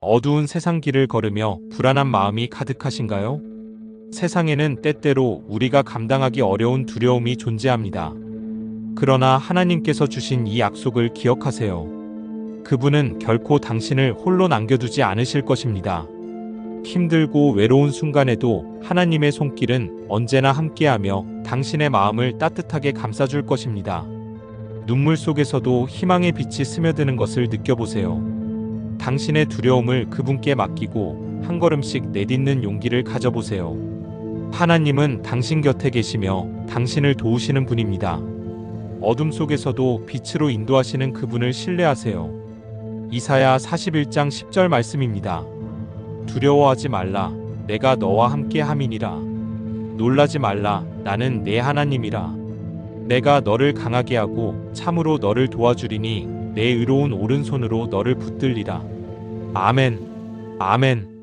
어두운 세상 길을 걸으며 불안한 마음이 가득하신가요? 세상에는 때때로 우리가 감당하기 어려운 두려움이 존재합니다. 그러나 하나님께서 주신 이 약속을 기억하세요. 그분은 결코 당신을 홀로 남겨두지 않으실 것입니다. 힘들고 외로운 순간에도 하나님의 손길은 언제나 함께하며 당신의 마음을 따뜻하게 감싸줄 것입니다. 눈물 속에서도 희망의 빛이 스며드는 것을 느껴보세요. 당신의 두려움을 그분께 맡기고 한 걸음씩 내딛는 용기를 가져보세요. 하나님은 당신 곁에 계시며 당신을 도우시는 분입니다. 어둠 속에서도 빛으로 인도하시는 그분을 신뢰하세요. 이사야 41장 10절 말씀입니다. 두려워하지 말라. 내가 너와 함께 함이니라. 놀라지 말라. 나는 내 하나님이라. 내가 너를 강하게 하고 참으로 너를 도와주리니 내 의로운 오른손으로 너를 붙들리라. 아멘. 아멘.